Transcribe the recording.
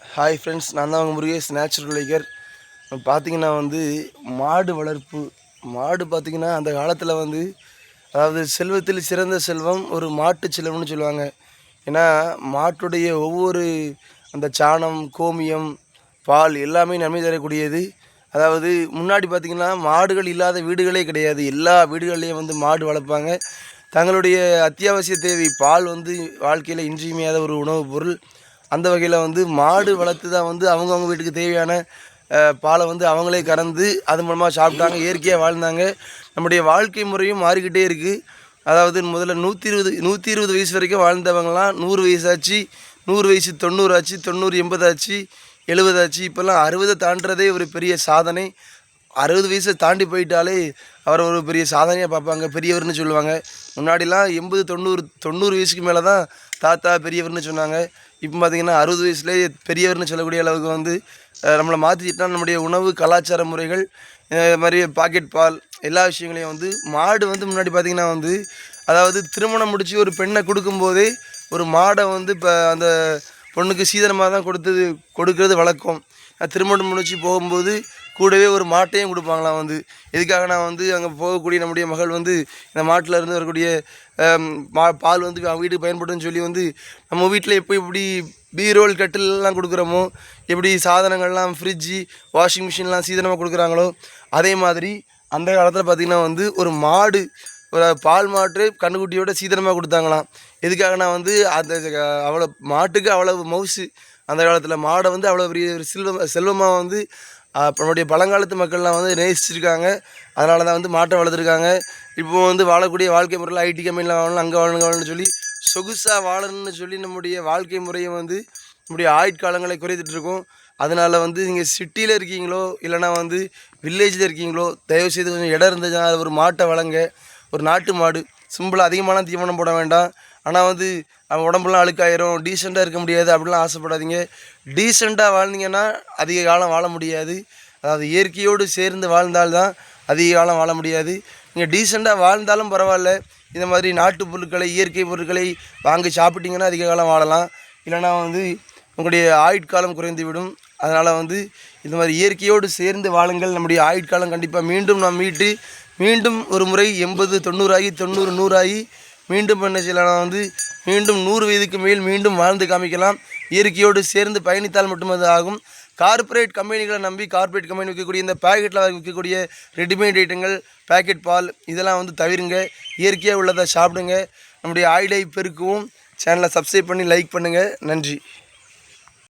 Hi friends நான் தான் உங்கள் முருகேஷ் நேச்சுரல் லைகர் பார்த்தீங்கன்னா வந்து மாடு வளர்ப்பு. மாடு பார்த்தீங்கன்னா அந்த காலத்தில் வந்து அதாவது செல்வத்தில் சிறந்த செல்வம் ஒரு மாட்டு செல்வம்னு சொல்லுவாங்க. ஏன்னா மாட்டுடைய ஒவ்வொரு அந்த சாணம் கோமியம் பால் எல்லாமே நன்மை தரக்கூடியது. அதாவது முன்னாடி பார்த்திங்கன்னா மாடுகள் இல்லாத வீடுகளே கிடையாது. எல்லா வீடுகள்லேயும் வந்து மாடு வளர்ப்பாங்க. தங்களுடைய அத்தியாவசிய தேவை பால் வந்து வாழ்க்கையில் இன்றியமையாத ஒரு உணவுப் பொருள். அந்த வகையில் வந்து மாடு வளர்த்து தான் வந்து அவங்கவுங்க வீட்டுக்கு தேவையான பாலை வந்து அவங்களே கறந்து அது மூலமாக சாப்பிட்டாங்க இயற்கையாக வாழ்ந்தாங்க. நம்முடைய வாழ்க்கை முறையும் மாறிக்கிட்டே இருக்குது அதாவது முதல்ல நூற்றி இருபது நூற்றி இருபது வயசு வரைக்கும் வாழ்ந்தவங்கலாம் நூறு வயசாச்சு நூறு வயசு தொண்ணூறு ஆச்சு தொண்ணூறு எண்பது ஆச்சு எழுபது ஆச்சு இப்போல்லாம் அறுபதை தாண்டுறதே ஒரு பெரிய சாதனை. அறுபது வயசை தாண்டி போயிட்டாலே அவர் ஒரு பெரிய சாதனையாக பார்ப்பாங்க பெரியவர்னு சொல்லுவாங்க. முன்னாடிலாம் எண்பது தொண்ணூறு தொண்ணூறு வயசுக்கு மேலே தான் தாத்தா பெரியவர்னு சொன்னாங்க. இப்போ பார்த்தீங்கன்னா அறுபது வயசுலேயே பெரியவர்னு சொல்லக்கூடிய அளவுக்கு வந்து நம்மளை மாற்றிட்டா நம்முடைய உணவு கலாச்சார முறைகள் இது மாதிரி பாக்கெட் பால் எல்லா விஷயங்களையும் வந்து மாடு வந்து முன்னாடி பார்த்திங்கன்னா வந்து அதாவது திருமணம் முடித்து ஒரு பெண்ணை கொடுக்கும்போதே ஒரு மாடை வந்து இப்போ அந்த பொண்ணுக்கு சீதனமாக தான் கொடுத்தது கொடுக்கறது வழக்கம். திருமணம் முடிச்சு போகும்போது கூடவே ஒரு மாட்டையும் கொடுப்பாங்களாம் வந்து. எதுக்காக நான் வந்து அங்கே போகக்கூடிய நம்முடைய மகள் வந்து இந்த மாட்டில் இருந்து வரக்கூடிய மா பால் வந்து அவங்க வீட்டுக்கு பயன்படும்னு சொல்லி வந்து நம்ம வீட்டில் எப்போ இப்படி பீரோல் கட்டிலெலாம் கொடுக்குறோமோ எப்படி சாதனங்கள்லாம் ஃப்ரிட்ஜு வாஷிங் மிஷின்லாம் சீதனமாக கொடுக்குறாங்களோ அதே மாதிரி அந்த காலத்தில் பார்த்திங்கன்னா வந்து ஒரு மாடு ஒரு பால் மாட்டு கண்ணுக்குட்டியோட சீதனமாக கொடுத்தாங்களாம். எதுக்காகனா வந்து அந்த அவ்வளோ மாட்டுக்கு அவ்வளோ மவுசு. அந்த காலத்தில் மாடை வந்து அவ்வளோ பெரிய ஒரு செல்வம் செல்வமாக வந்து ஆஹ், நம்மளுடைய பழங்காலத்து மக்கள்லாம் வந்து நேசிச்சிருக்காங்க. அதனால தான் வந்து மாட்டை வளர்த்துருக்காங்க. இப்போ வந்து வாழக்கூடிய வாழ்க்கை முறையில் ஐடி கம்பெனியில் வாழணும் அங்கே வாழணும் வாழணும்னு சொல்லி சொகுசாக வாழணும்னு சொல்லி நம்முடைய வாழ்க்கை முறையை வந்து நம்முடைய ஆயுட்காலங்களை குறைத்துட்டு இருக்கோம். அதனால் வந்து நீங்கள் சிட்டியில் இருக்கீங்களோ இல்லைனா வந்து வில்லேஜில் இருக்கீங்களோ தயவுசெய்து கொஞ்சம் இடம் இருந்துச்சுன்னா அது ஒரு மாட்டை வளங்க ஒரு நாட்டு மாடு சிம்பிளாக அதிகமான தீவனம் போட வேண்டாம். ஆனால் வந்து அவன் உடம்புலாம் அழுக்காயிரும் டீசெண்டாக இருக்க முடியாது அப்படிலாம் ஆசைப்படாதீங்க. டீசெண்டாக வாழ்ந்தீங்கன்னா அதிக காலம் வாழ முடியாது. அதாவது இயற்கையோடு சேர்ந்து வாழ்ந்தால்தான் அதிக காலம் வாழ முடியாது. நீங்கள் டீசெண்டாக வாழ்ந்தாலும் பரவாயில்ல. இந்த மாதிரி நாட்டு பொருட்களை இயற்கை பொருட்களை வாங்கி சாப்பிட்டீங்கன்னா அதிக காலம் வாழலாம். இல்லைனா வந்து உங்களுடைய ஆயுட்காலம் குறைந்து விடும் அதனால் வந்து இந்த மாதிரி இயற்கையோடு சேர்ந்து வாழுங்கள். நம்முடைய ஆயுட்காலம் கண்டிப்பாக மீண்டும் நாம் மீட்டு மீண்டும் ஒரு முறை எண்பது தொண்ணூறாகி தொண்ணூறு நூறாகி மீண்டும் என்ன செய்யலாம்? வந்து மீண்டும் நூறு வயதுக்கு மேல் மீண்டும் வாழ்ந்து காமிக்கலாம். இயற்கையோடு சேர்ந்து பயணித்தால் மட்டும் அது ஆகும். கார்ப்பரேட் கம்பெனிகளை நம்பி கார்ப்பரேட் கம்பெனி விற்கக்கூடிய இந்த பேக்கெட்டில் விற்கக்கூடிய ரெடிமேட் ஐட்டங்கள் பேக்கெட் பால் இதெல்லாம் வந்து தவிருங்க. இயற்கையாக உள்ளதை சாப்பிடுங்க. நம்முடைய ஆயுளை பெருக்கவும். சேனலை சப்ஸ்கிரைப் பண்ணி லைக் பண்ணுங்கள் நன்றி.